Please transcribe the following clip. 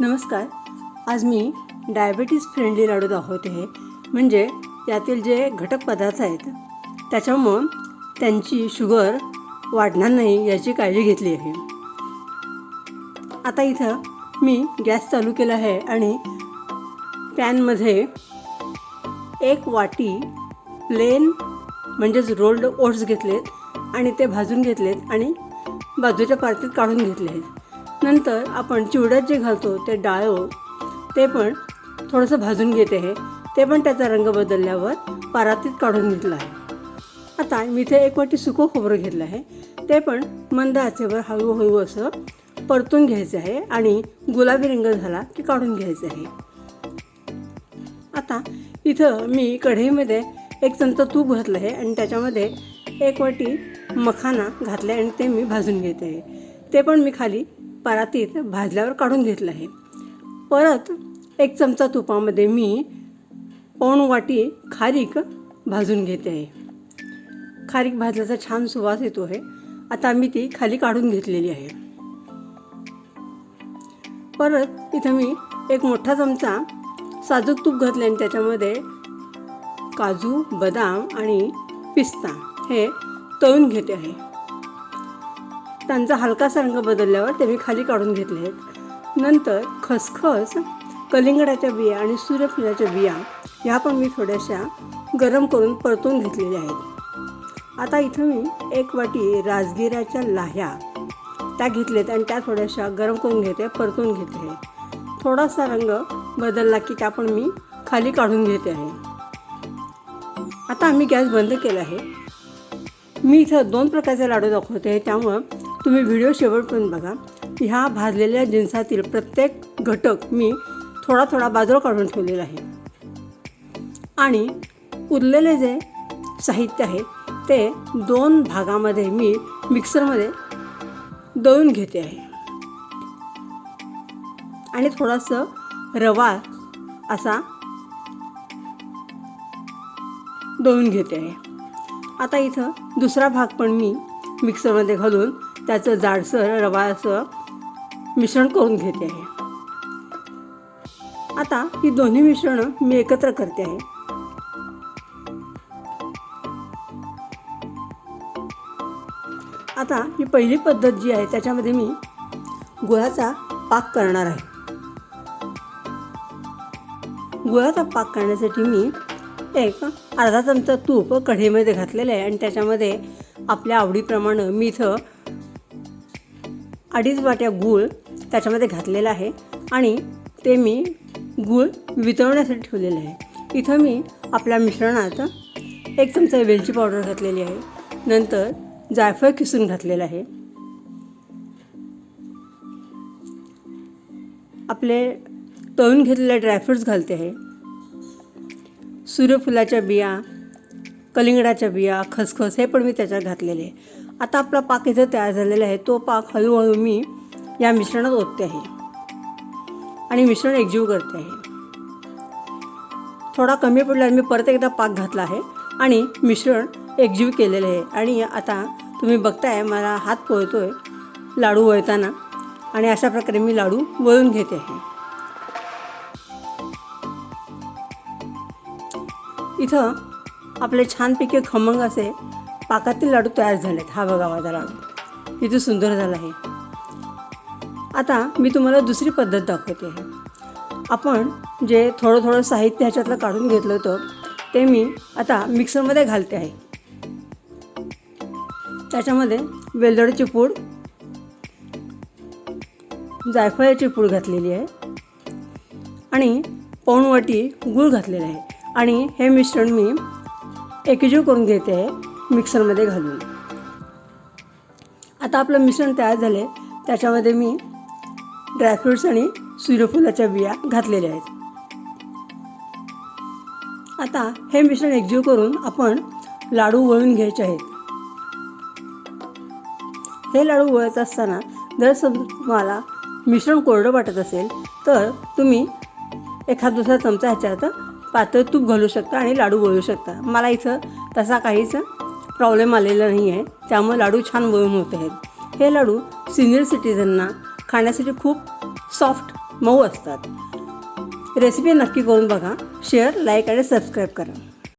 नमस्कार. आज मी diabetes friendly लाडू दाखवते आहे म्हणजे यातील जे घटक पदार्थ आहेत त्याच्यामुळं त्यांची शुगर वाढणार नाही याची काळजी घेतली आहे. आता इथं मी गॅस चालू केला आहे आणि पॅनमध्ये एक वाटी प्लेन म्हणजेच रोल्ड ओट्स घेतलेत आणि ते भाजून घेतलेत आणि बाजूच्या पातीत काढून घेतले आहेत नंतर आपण चिवड्यात जे घालतो ते डाळो ते पण थोडंसं भाजून घेते आहे ते पण त्याचा रंग बदलल्यावर पारातीत काढून घेतलं आहे. आता मी इथे एक वाटी सुकं खोबरं घेतलं आहे. ते पण मंद आचेवर हळूहळू असं परतून घ्यायचं आहे आणि गुलाबी रंग झाला की काढून घ्यायचं आहे. आता इथं मी कढईमध्ये एक चमचा तूप घातलं आहे आणि त्याच्यामध्ये एक वाटी मखाना घातलं आहे आणि ते मी भाजून घेते आहे. ते पण मी खाली परातीत भाजल्यावर काढून घेतलं आहे. परत एक चमचा तुपामध्ये मी पाऊण वाटी खारीक भाजून घेते आहे. खारीक भाजल्याचा छान सुवास येतो आहे. आता मी ती खाली काढून घेतलेली आहे. परत इथं मी एक मोठा चमचा साजूक तूप घातले आणि त्याच्यामध्ये काजू बदाम आणि पिस्ता हे तळून घेते आहे. त्यांचा हलकासा रंग बदलल्यावर ते मी खाली काढून घेतले आहेत. नंतर खसखस कलिंगडाच्या बिया आणि सूर्यफुलाच्या बिया ह्या पण मी थोड्याशा गरम करून परतून घेतलेल्या आहेत. आता इथं मी एक वाटी राजगिराच्या लाह्या त्या घेतल्यात आणि त्या थोड्याशा गरम करून घेते परतून घेते आहे. थोडासा रंग बदलला की त्या पण मी खाली काढून घेते आहे. आता आम्ही गॅस बंद केला आहे. मी इथं दोन प्रकारचे लाडू दाखवते आहे. त्यामुळं तुम्ही व्हिडिओ शेवटपर्यंत बघा. ह्या भाजलेल्या जिन्सातील प्रत्येक घटक मी थोडा थोडा बाजूला काढून ठेवलेला आहे. आणि उरलेले जे साहित्य आहे ते दोन भागामध्ये मी मिक्सरमध्ये दळून घेते आहे. आणि थोडासा रवा असा दळून घेते आहे. आता इथं दुसरा भाग पण मी मिक्सरमध्ये घालून त्याचं जाडसर रवा असं मिश्रण करून घेते आहे. आता ही दोन्ही मिश्रणं मी एकत्र करते आहे. आता ही पहिली पद्धत जी आहे त्याच्यामध्ये मी गुळाचा पाक करणार आहे. गुळाचा पाक करण्यासाठी मी एक अर्धा चमचा तूप कढईमध्ये घातलेलं आहे आणि त्याच्यामध्ये आपल्या आवडीप्रमाणे मी इथं अडीच वाट्या गूळ त्याच्यामध्ये घातलेला आहे आणि ते मी गूळ वितळण्यासाठी ठेवलेलं आहे. इथं मी आपल्या मिश्रणात एक चमचा वेलची पावडर घातलेली आहे. नंतर जायफळ किसून घातलेलं आहे. आपले तळून घेतलेले ड्रायफ्रूट्स घालते आहे. सूर्यफुलाच्या बिया कलिंगडाच्या बिया खसखस हे पण मी त्याच्यात घातलेले आहे. आता आपला पाक इथं तयार झालेला आहे. तो पाक हळूहळू मी या मिश्रणात ओतते आहे. आणि मिश्रण एकजीव करते आहे. थोडा कमी पडल्यावर मी परत एकदा पाक घातला आहे. आणि मिश्रण एकजीव केलेलं आहे. आणि आता तुम्ही बघताय मला हात पोळतो आहे लाडू वळताना. आणि अशा प्रकारे मी लाडू वळून घेते आहे. इथं आपले छानपैकी खमंग असे पाकातील लाडू तयार झालेत. हा बघा माझा लाडू. किती सुंदर झाला आहे आता मी तुम्हाला दुसरी पद्धत दाखवते. आहे आपण जे थोडं थोडं साहित्य ह्याच्यातलं काढून घेतलं होतं ते मी आता मिक्सरमध्ये घालते आहे. त्याच्यामध्ये वेलदोड्याची पूड जायफळाची पूड घातलेली आहे आणि पाऊण वाटी गूळ घातलेला आहे. आणि हे मिश्रण मी एकजीव करून घेते आहे. मिक्सरमध्ये घालून. आता आपलं मिश्रण तयार झाले त्याच्यामध्ये मी ड्रायफ्रूट्स आणि सूर्यफुलाच्या बिया घातलेल्या आहेत. आता हे मिश्रण एकजीव करून आपण लाडू वळून घ्यायचे आहेत. हे लाडू वळत असताना जर सम तुम्हाला मिश्रण कोरडं वाटत असेल तर तुम्ही एखाद दुसरा चमचा ह्याच्यात पातळ तूप घालू शकता आणि लाडू वळू शकता. मला इथं तसा काहीच प्रॉब्लेम आलेला नाही आहे त्यामुळे लाडू छान वळून होत आहेत. हे लाडू सिनियर सिटीजनना खाण्यासाठी खूप सॉफ्ट मऊ असतात. रेसिपी नक्की करून बघा. शेअर लाईक आणि सबस्क्राईब करा.